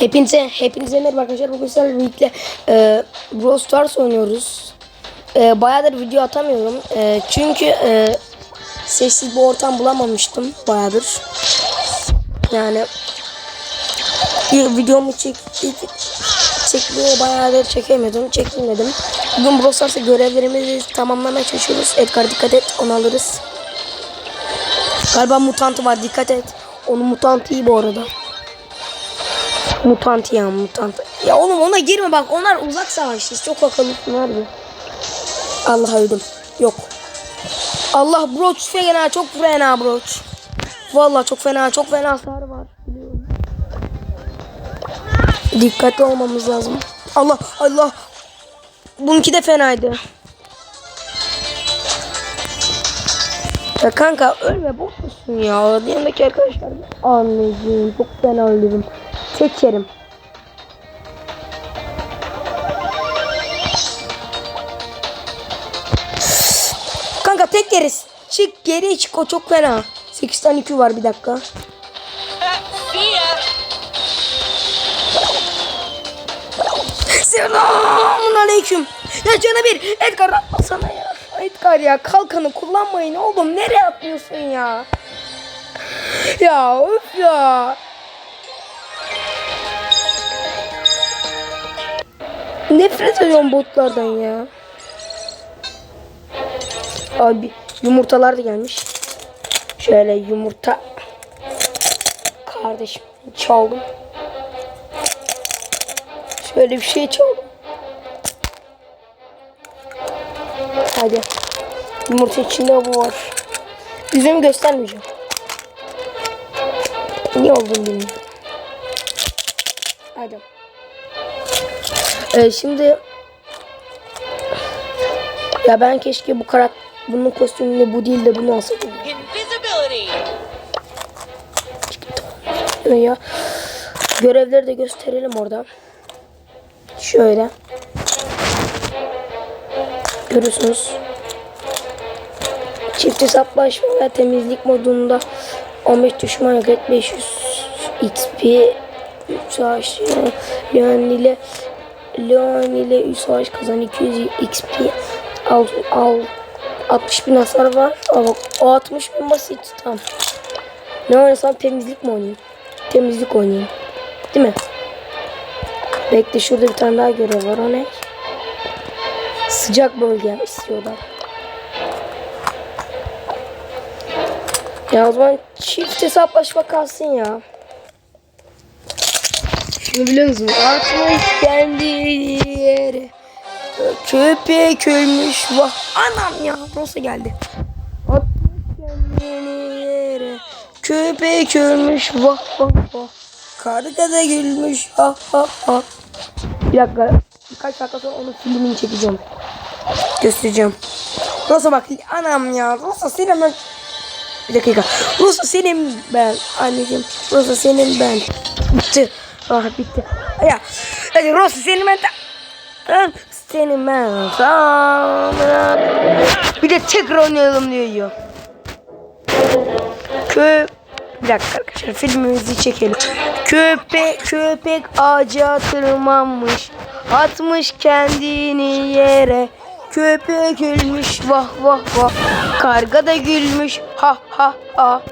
Hepinize, hepinize merhaba arkadaşlar. Bugün sizlerle birlikte e, Stars oynuyoruz. E, bayağıdır video atamıyorum. E, çünkü e, sessiz bir ortam bulamamıştım bayağıdır. Yani bir videomu çek, çekmeye bayağıdır çekemiyordum. Çekmedim. Bugün Brawl Stars'ta görevlerimizi tamamlamaya çalışıyoruz. Edgar dikkat et onu alırız. Galiba mutantı var dikkat et. Onun mutantı iyi bu arada. Mutant ya mutant. Ya oğlum ona girme bak onlar uzak savaşçı. Çok akıllısın harbi. Allah öldüm. Yok. Allah broç fena çok fena broç. Vallahi çok fena çok fena hasar var. Dikkatli olmamız lazım. Allah Allah. Bununki de fenaydı. Ya kanka ölme bok musun ya? Yanındaki arkadaşlar anneciğim çok fena öldüm. Çekerim. Kanka tek yeriz. Çık geri çık o çok fena. 8 tane Q var bir dakika. Selamun aleyküm. Ya cana bir Edgar atmasana ya. Edgar ya kalkanı kullanmayın oğlum. Nereye atlıyorsun ya? Ya öf ya. Nefret ediyorum botlardan ya. Abi yumurtalar da gelmiş. Şöyle yumurta. Kardeşim çaldım. Şöyle bir şey çaldım. Hadi. Yumurta içinde bu var. Yüzümü göstermeyeceğim. Niye olduğunu bilmiyorum. Hadi. Ee, şimdi ya ben keşke bu karakter bunun kostümüyle bu değil de bunu alsaydım Invisibility. ya. Görevleri de gösterelim orada. Şöyle. Görüyorsunuz. Çift hesaplaşma ve temizlik modunda 15 düşman yok et 500 XP 3 savaş Leon ile Leon ile 3 savaş kazan 200 XP al, al 60 bin hasar var. Bak, o 60 bin basit tamam. Ne oynasam temizlik mi oynayayım? Temizlik oynayayım. Değil mi? Bekle şurada bir tane daha görev var. O ne? Sıcak bölge istiyorlar. Ya o zaman çift hesaplaşma kalsın ya. Şunu biliyor musun? Atmış kendi yeri. Köpek ölmüş. Vah anam ya. Rosa geldi. Atmış kendini yere. Köpek ölmüş. Vah vah vah. Karga da gülmüş. Ha ha ha. Bir dakika. Birkaç dakika sonra onun filmini çekeceğim. Göstereceğim. Rosa bak anam ya. Rosa senin ben. Bir dakika. Rosa senin ben. Anneciğim. Rosa senin ben. Bitti. Ah bitti. Ya. Hadi Rosa senin ben. Senin ben. Bir de tekrar oynayalım diyor. Kö bir dakika arkadaşlar filmimizi çekelim. Köpek köpek ağaca tırmanmış. Atmış kendini yere. Köpek ölmüş vah vah vah. Karga da gülmüş ha ha ha.